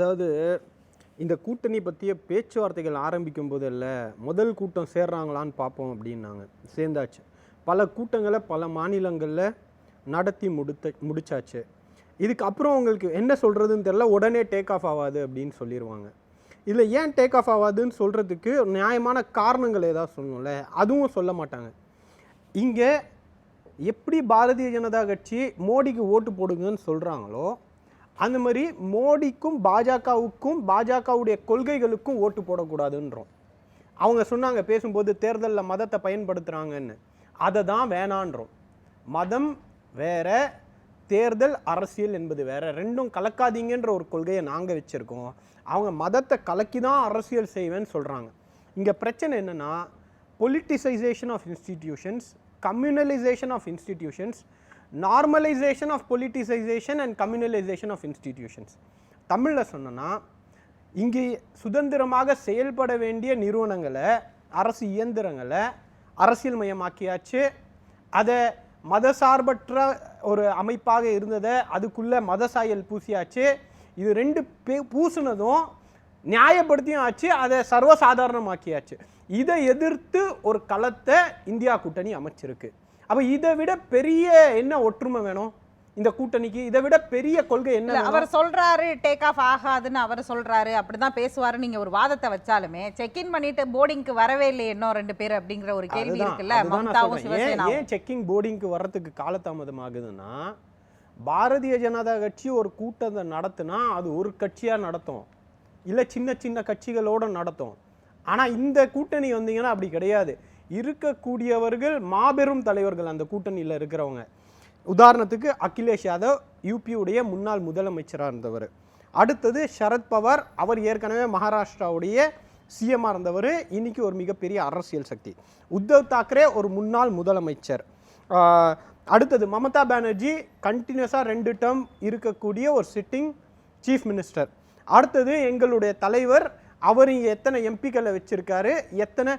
அதாவது இந்த கூட்டணி பற்றிய பேச்சுவார்த்தைகள் ஆரம்பிக்கும் போதில் முதல் கூட்டம் சேர்றாங்களான்னு பார்ப்போம் அப்படின்னாங்க. சேர்ந்தாச்சு. பல கூட்டங்களை பல மாநிலங்களில் நடத்தி முடித்த முடிச்சாச்சு. இதுக்கப்புறம் உங்களுக்கு என்ன சொல்கிறதுன்னு தெரில உடனே டேக் ஆஃப் ஆகாது அப்படின்னு சொல்லிடுவாங்க இதில் ஏன் டேக் ஆஃப் ஆகாதுன்னு சொல்கிறதுக்கு நியாயமான காரணங்கள் ஏதாவது சொல்லணும்ல? அதுவும் சொல்ல மாட்டாங்க. இங்கே எப்படி பாரதிய ஜனதா கட்சி மோடிக்கு ஓட்டு போடுங்கன்னு சொல்கிறாங்களோ அந்த மாதிரி மோடிக்கும் பாஜகவுக்கும் பாஜகவுடைய கொள்கைகளுக்கும் ஓட்டு போடக்கூடாதுன்றோம். அவங்க சொன்னாங்க பேசும்போது தேர்தலில் மதத்தை பயன்படுத்துகிறாங்கன்னு அதை தான் வேணான்றோம். மதம் வேற தேர்தல் அரசியல் என்பது வேற. ரெண்டும் கலக்காதீங்கன்ற ஒரு கொள்கையை நாங்கள் வச்சுருக்கோம். அவங்க மதத்தை கலக்கி தான் அரசியல் செய்வேன்னு சொல்கிறாங்க இங்கே பிரச்சனை என்னென்னா politicisation of institutions communalisation of institutions normalisation of politicisation and communalisation of institutions தமிழில் சொன்னோன்னா இங்கே சுதந்திரமாக செயல்பட வேண்டிய நிறுவனங்களை அரசு இயந்திரங்களை அரசியல் மயமாக்கியாச்சு. அதை மதசார்பற்ற ஒரு அமைப்பாக இருந்ததை அதுக்குள்ளே மத சாயல் பூசியாச்சு. இது ரெண்டு பே பூசினதும் நியாயப்படுத்தியும் ஆச்சு அதை சர்வசாதாரணமாக்கியாச்சு. இதை எதிர்த்து ஒரு களத்தை இந்தியா கூட்டணி அமைச்சிருக்கு. அப்போ இதை விட பெரிய என்ன ஒற்றுமை வேணும்? இந்த கூட்டணிக்கு இதை விட பெரிய கொள்கை என்ன இல்ல? அவர் சொல்றாரு டேக் ஆஃப் ஆகாதுன்னு அவர் சொல்றாரு. அப்படிதான் பேசுவாரு நீங்க ஒரு வாதத்தை வச்சாலுமே செக் இன் பண்ணிட்டு போர்டிங்க்கு வரவே இல்லையே இன்னும் ரெண்டு பேர் அப்படிங்கிற ஒரு கேள்வி இருக்குல்ல. ஏன் செக்கிங் போர்டிங்க்கு வர்றதுக்கு காலதாமதம் ஆகுதுன்னா பாரதிய ஜனதா கட்சி ஒரு கூட்டத்தை நடத்துனா அது ஒரு கட்சியா நடத்தும். இல்ல சின்ன சின்ன கட்சிகளோட நடத்தும். ஆனால் இந்த கூட்டணி வந்தீங்கன்னா அப்படி கிடையாது. இருக்கக்கூடியவர்கள் மாபெரும் தலைவர்கள் அந்த கூட்டணியில் இருக்கிறவங்க. உதாரணத்துக்கு அகிலேஷ் யாதவ் யூபியுடைய முன்னாள் முதலமைச்சராக இருந்தவர். அடுத்தது சரத்பவார் அவர் ஏற்கனவே மகாராஷ்டிராவுடைய சிஎம்மாக இருந்தவர். இன்றைக்கி ஒரு மிகப்பெரிய அரசியல் சக்தி. உத்தவ் தாக்கரே ஒரு முன்னாள் முதலமைச்சர். அடுத்தது மமதா பானர்ஜி கண்டினியூஸாக ரெண்டு டேர்ம் இருக்கக்கூடிய ஒரு சிட்டிங் சீஃப் மினிஸ்டர் அடுத்தது எங்களுடைய தலைவர் அவர் இங்கே எத்தனை எம்பிக்களை வச்சுருக்காரு? எத்தனை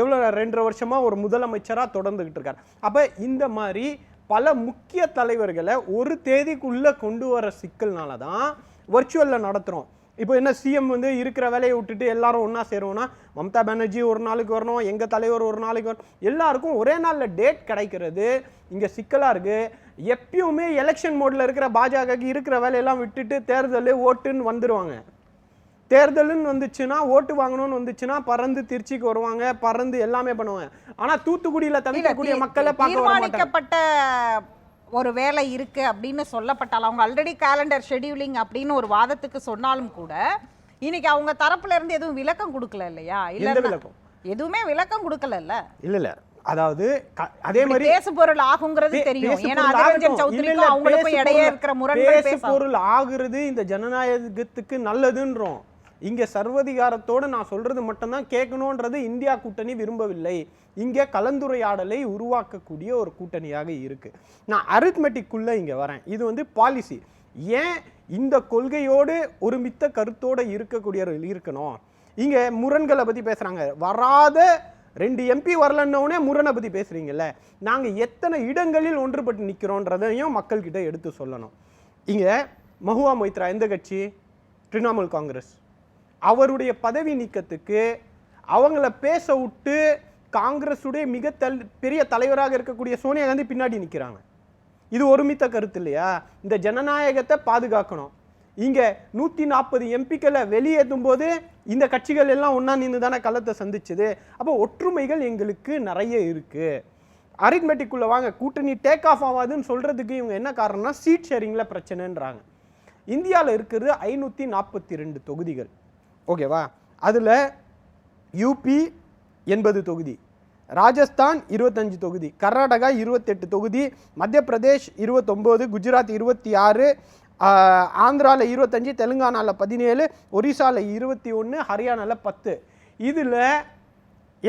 எவ்வளோ ரெண்டரை வருஷமாக ஒரு முதலமைச்சராக தொடர்ந்துக்கிட்டு இருக்கார். அப்போ இந்த மாதிரி பல முக்கிய தலைவர்களை ஒரு தேதிக்குள்ளே கொண்டு வர சிக்கல்னால தான் வர்ச்சுவலில் நடத்துகிறோம் இப்போ என்ன சிஎம் வந்து இருக்கிற வேலையை விட்டுட்டு எல்லாரும் ஒன்றா சேருவோம்னா மம்தா பானர்ஜி ஒரு நாளைக்கு வரணும் எங்கள் தலைவர் ஒரு நாளைக்கு வரணும் எல்லாருக்கும் ஒரே நாளில் டேட் கிடைக்கிறது இங்கே சிக்கலாக இருக்குது எப்பயுமே எலெக்ஷன் மோடில் இருக்கிற பாஜகக்கு இருக்கிற வேலையெல்லாம் விட்டுட்டு தேர்தல் ஓட்டுன்னு வந்துடுவாங்க தேர்தல்னு வந்துச்சுன்னா ஓட்டு வாங்கணும்னு வந்துச்சுன்னா பறந்து திருச்சிக்கு வருவாங்க பறந்து எல்லாமே பண்ணுவாங்க. ஆனா தூத்துக்குடியில இல்ல, தவிக்கக்கூடிய தீ- மக்களை தீர்மானிக்கப்பட்ட ஒரு வேலை இருக்கு அப்படின்னு சொல்லப்பட்டால் அவங்க ஆல்ரெடி கேலண்டர் ஷெட்யூலிங் அப்படின்னு ஒரு வாதத்துக்கு சொன்னாலும் கூட இன்னைக்கு அவங்க தரப்புல இருந்து எதுவும் விளக்கம் கொடுக்கல இல்லையா? இல்ல விளக்கம்? எதுவுமே விளக்கம் கொடுக்கலல்ல. இல்ல இல்ல. அதாவது க- அதே மாதிரி பேசு பொருள் ஆகுங்கிறது தெரியும். ஏன்னா அதிரஞ்சன். இல்ல, சௌத்ரிக்கும் இல்ல, அவங்களுக்கும் இடையே இருக்கிற முரண்கள் பேச பொருள் ஆகுறது இந்த ஜனநாயகத்துக்கு நல்லதுன்றோம். இங்கே சர்வதிகாரத்தோடு நான் சொல்கிறது மட்டும்தான் கேட்கணுன்றது இந்தியா கூட்டணி விரும்பவில்லை. இங்கே கலந்துரையாடலை உருவாக்கக்கூடிய ஒரு கூட்டணியாக இருக்கு. நான் அரித்மெட்டிக்குள்ளே இங்கே வரேன். இது வந்து பாலிசி ஏன் இந்த கொள்கையோடு ஒருமித்த கருத்தோடு இருக்கக்கூடியவர்கள் இருக்கணும்? இங்கே முரண்களை பற்றி பேசுகிறாங்க வராத ரெண்டு எம்பி வரலன்னோடனே முரணை பற்றி பேசுகிறீங்கல்ல நாங்கள் எத்தனை இடங்களில் ஒன்றுபட்டு நிற்கிறோன்றதையும் மக்கள்கிட்ட எடுத்து சொல்லணும். இங்கே மஹுவா மொய்த்ரா எந்த கட்சி? திரிணாமுல் காங்கிரஸ். அவருடைய பதவி நீக்கத்துக்கு அவங்கள பேச விட்டு காங்கிரஸுடைய மிக தல் பெரிய தலைவராக இருக்கக்கூடிய சோனியா காந்தி பின்னாடி நிற்கிறாங்க இது ஒருமித்த கருத்து இல்லையா? இந்த ஜனநாயகத்தை பாதுகாக்கணும். இங்கே நூற்றி நாற்பது எம்பிக்களை வெளியேற்றும் போது இந்த கட்சிகள் எல்லாம் ஒன்றா நின்று தானே களத்தை சந்திச்சுது. அப்போ ஒற்றுமைகள் எங்களுக்கு நிறைய இருக்குது arithmetic வாங்க கூட்டணி டேக் ஆஃப் ஆகாதுன்னு சொல்கிறதுக்கு இவங்க என்ன காரணம்னா சீட் ஷேரிங்கில் பிரச்சனைன்றாங்க. இந்தியாவில் இருக்கிறது ஐநூற்றி நாற்பத்தி ரெண்டு தொகுதிகள். ஓகேவா? அதில் யூபி எண்பது தொகுதி ராஜஸ்தான் இருபத்தஞ்சு தொகுதி கர்நாடகா இருபத்தெட்டு தொகுதி மத்திய பிரதேஷ் இருபத்தொம்போது குஜராத் இருபத்தி ஆறு ஆந்திராவில் இருபத்தஞ்சு தெலுங்கானாவில் பதினேழு ஒரிசாவில் இருபத்தி ஒன்று ஹரியானாவில் பத்து. இதில்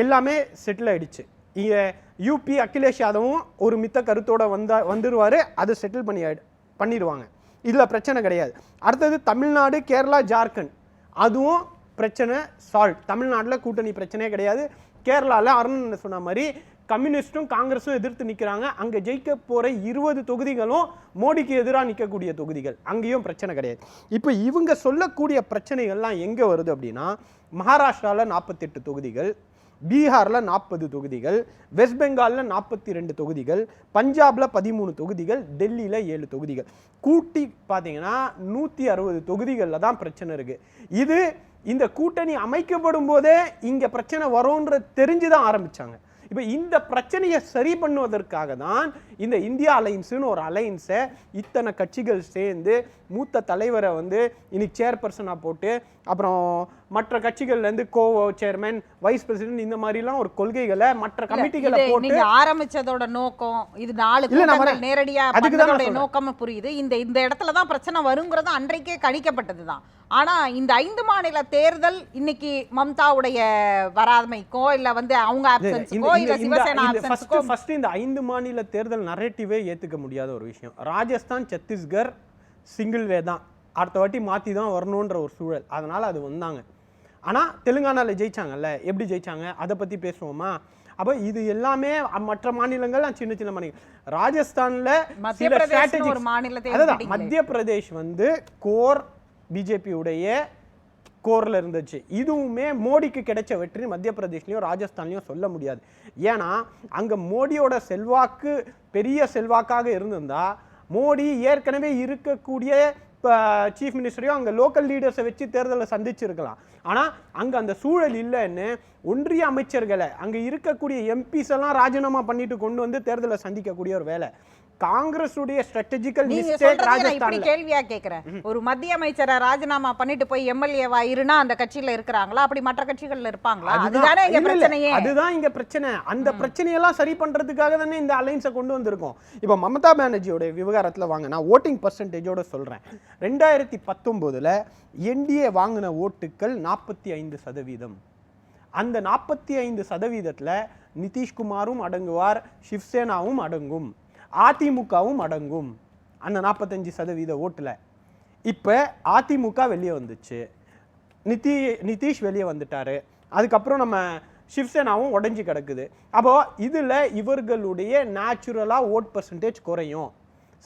எல்லாமே செட்டில் ஆகிடுச்சு இங்கே யூபி அகிலேஷ் யாதவும் ஒரு மித்த கருத்தோடு வந்தா வந்துடுவார் அதை செட்டில் பண்ணி பண்ணிடுவாங்க. இதில் பிரச்சனை கிடையாது. அடுத்தது தமிழ்நாடு கேரளா ஜார்க்கண்ட். அதுவும் பிரச்சனை சால்வ் தமிழ்நாட்டில் கூட்டணி பிரச்சனையே கிடையாது. கேரளாவில் அருண் சொன்ன மாதிரி கம்யூனிஸ்ட்டும் காங்கிரஸும் எதிர்த்து நிற்கிறாங்க அங்கே ஜெயிக்க போகிற இருபது தொகுதிகளும் மோடிக்கு எதிராக நிற்கக்கூடிய தொகுதிகள். அங்கேயும் பிரச்சனை கிடையாது. இப்போ இவங்க சொல்லக்கூடிய பிரச்சனைகள்லாம் எங்கே வருது அப்படின்னா மகாராஷ்டிராவில் நாற்பத்தெட்டு தொகுதிகள் பீகாரில் நாற்பது தொகுதிகள் வெஸ்ட் பெங்காலில் நாற்பத்தி ரெண்டு தொகுதிகள் பஞ்சாபில் பதிமூணு தொகுதிகள் டெல்லியில் ஏழு தொகுதிகள். கூட்டி பார்த்தீங்கன்னா நூற்றி அறுபது தொகுதிகளில் தான் பிரச்சனை இருக்குது இது இந்த கூட்டணி அமைக்கப்படும் போதே இங்கே பிரச்சனை வரும்ன்ற தெரிஞ்சு தான் ஆரம்பித்தாங்க இப்போ இந்த பிரச்சனையை சரி பண்ணுவதற்காக தான் இந்த இந்தியா அலைன்ஸுன்னு ஒரு அலைன்ஸை இத்தனை கட்சிகள் சேர்ந்து மூத்த தலைவரை வந்து இன்னைக்கு சேர்பர்சனாக போட்டு அப்புறம் மற்ற கட்சிகள்லேருந்து கோ சேர்மன் வைஸ் பிரசிடென்ட் இந்த மாதிரிலாம் ஒரு கொள்கைகளை மற்ற கமிட்டிகளை போட்டு ஆரம்பிச்சதோட நோக்கம் இது நாலு இல்ல, நான் கூட்டங்கள் வரேன். நேரடியா அதுக்கு தான். நோக்கம் புரியுது இந்த இந்த இடத்துல தான் பிரச்சனை வருங்கிறது அன்றைக்கே கணிக்கப்பட்டதுதான் ஆனா இந்த ஐந்து மாநில தேர்தல் இன்னைக்கு மம்தாவுடைய வராமைக்கோ இல்ல வந்து அவங்க ஆப்சன்ஸுக்கோ இல்ல சிவசேனா ஃபர்ஸ்ட் ஆப்சன்ஸுக்கோ ஃபர்ஸ்ட் இந்த ஐந்து மாநில தேர்தல் நரேட்டிவே ஏத்துக்க முடியாத ஒரு விஷயம். ராஜஸ்தான் சத்தீஸ்கர் சிங்கிள் வே தான். அடுத்த வாட்டி மாத்தி தான் வரணுன்ற ஒரு சூழல். அதனால அது வந்தாங்க. ஆனா தெலுங்கானால ஜெயிச்சாங்கல்ல? எப்படி ஜெயிச்சாங்க? அதை பத்தி பேசுவோமா? அப்போ இது எல்லாமே மற்ற மாநிலங்கள் சின்ன சின்ன மாநிலம் ராஜஸ்தான்ல. மத்திய பிரதேஷ் வந்து கோர் பிஜேபியுடைய கோரில் இருந்துச்சு. இதுவுமே மோடிக்கு கிடைச்ச வெற்றி மத்திய பிரதேஷ்லையும் ராஜஸ்தான்லையும் சொல்ல முடியாது. ஏன்னா அங்கே மோடியோட செல்வாக்கு பெரிய செல்வாக்காக இருந்திருந்தால் மோடி ஏற்கனவே இருக்கக்கூடிய இப்போ சீஃப் மினிஸ்டரையும் அங்கே லோக்கல் லீடர்ஸை வச்சு தேர்தலை சந்திச்சிருக்கலாம். ஆனால் அங்கே அந்த சூழல் இல்லைன்னு ஒன்றிய அமைச்சர்களை அங்கே இருக்கக்கூடிய எம்பிஸ் எல்லாம் ராஜினாமா பண்ணிட்டு கொண்டு வந்து தேர்தலை சந்திக்கக்கூடிய ஒரு வேலை. காங்கிரஸ் உடைய ஸ்ட்ராட்டஜிக்கல் மிஸ்டேக் ராஜஸ்தான்ல. கேள்வியா கேக்குறேன். ஒரு மத்திய அமைச்சரை ராஜினாமா பண்ணிட்டு போய் எம்எல்ஏவா இருனா அந்த கட்சியில இருக்கிறாங்களா? அப்படி மற்ற கட்சிகள்ல இருப்பாங்களா? அதுதான். இங்க பிரச்சனையே. அதுதான் இங்க பிரச்சனை. அந்த பிரச்சனையெல்லாம் சரி பண்றதுக்காக தானே இந்த அலைன்ஸை கொண்டு வந்திருக்கோம். இப்போ மமதா பானர்ஜியோட விவகாரத்துல வாங்க நான் ஓட்டிங் பர்சன்டேஜோட சொல்றேன். ரெண்டாயிரத்தி பத்தொன்பதுல என்டிஏ வாங்கின ஓட்டுக்கள் நாற்பத்தி ஐந்து சதவீதம். அந்த நாற்பத்தி ஐந்து சதவீதத்துல நிதிஷ்குமாரும் அடங்குவார் சிவசேனாவும் அடங்கும். அதிமுகவும் அடங்கும். அந்த நாற்பத்தஞ்சு சதவீத ஓட்டில். இப்போ அதிமுக வெளியே வந்துச்சு. நிதி நிதிஷ் வெளியே வந்துட்டார். அதுக்கப்புறம் நம்ம சிவசேனாவும் உடைஞ்சு கிடக்குது. அப்போது இதில் இவர்களுடைய நேச்சுரலாக ஓட் பர்சன்டேஜ் குறையும்.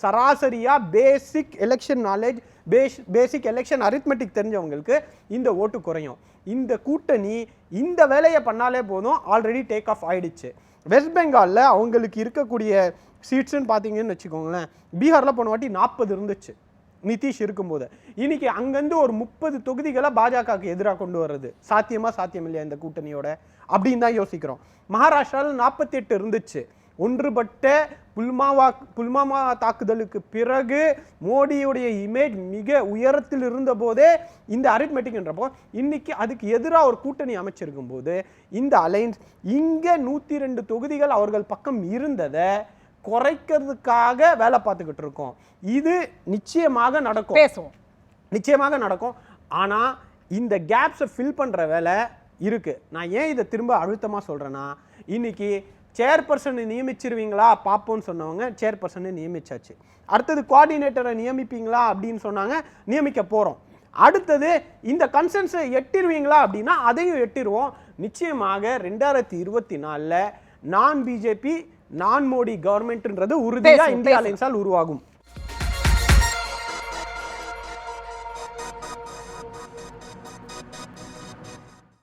சராசரியாக basic election knowledge base basic election arithmetic தெரிஞ்சவங்களுக்கு இந்த ஓட்டு குறையும். இந்த கூட்டணி இந்த வேலையை பண்ணாலே போதும் ஆல்ரெடி டேக் ஆஃப் ஆயிடுச்சு. வெஸ்ட் பெங்காலில் அவங்களுக்கு இருக்கக்கூடிய சீட்ஸ்ன்னு பார்த்தீங்கன்னு வச்சுக்கோங்களேன் பீகாரில் போன வாட்டி நாற்பது இருந்துச்சு. நிதிஷ் இருக்கும்போது. இன்னைக்கு அங்கேருந்து ஒரு முப்பது தொகுதிகளை பாஜகவுக்கு எதிராக கொண்டு வர்றது. சாத்தியமா சாத்தியம் இல்லையா இந்த கூட்டணியோட? அப்படின்னு தான் யோசிக்கிறோம். மகாராஷ்டிராவில் நாற்பத்தெட்டு இருந்துச்சு. ஒன்றுபட்ட புல்மாவா புல்மாமா தாக்குதலுக்கு பிறகு மோடியுடைய இமேஜ் மிக உயரத்தில் இருந்த போதே இந்த அரித்மெட்டிக்ன்றப்போ இன்னைக்கு அதுக்கு எதிராக ஒரு கூட்டணி அமைச்சிருக்கும் போது இந்த அலைன்ஸ் இங்கே நூற்றி ரெண்டு தொகுதிகள் அவர்கள் பக்கம் இருந்ததை குறைக்கிறதுக்காக வேலை பார்த்துக்கிட்டு இருக்கோம். இது நிச்சயமாக நடக்கும். பேசுவோம். நிச்சயமாக நடக்கும். ஆனா இந்த கேப்ஸை ஃபில் பண்ற வேலை இருக்கு. நான் ஏன் இதை திரும்ப அழுத்தமா சொல்றேன்னா இன்னைக்கு சேர்பர்சனை நியமிச்சிருவீங்களா? பார்ப்போம்னு சொன்னவங்க சேர்பர்சனை நியமிச்சாச்சு. அடுத்தது கோஆர்டினேட்டரை நியமிப்பீங்களா? அப்படின்னு சொன்னாங்க. நியமிக்க போறோம். அடுத்தது இந்த கன்சென்ஸை எட்டிருவீங்களா? அப்படின்னா அதையும் எட்டிருவோம். நிச்சயமாக ரெண்டாயிரத்தி இருபத்தி நாலில் நான் பிஜேபி நான் மோடி கவர்மெண்ட்ன்றது உறுதியா பேசுவோம், இந்தியா. அலைன்ஸால் உருவாகும்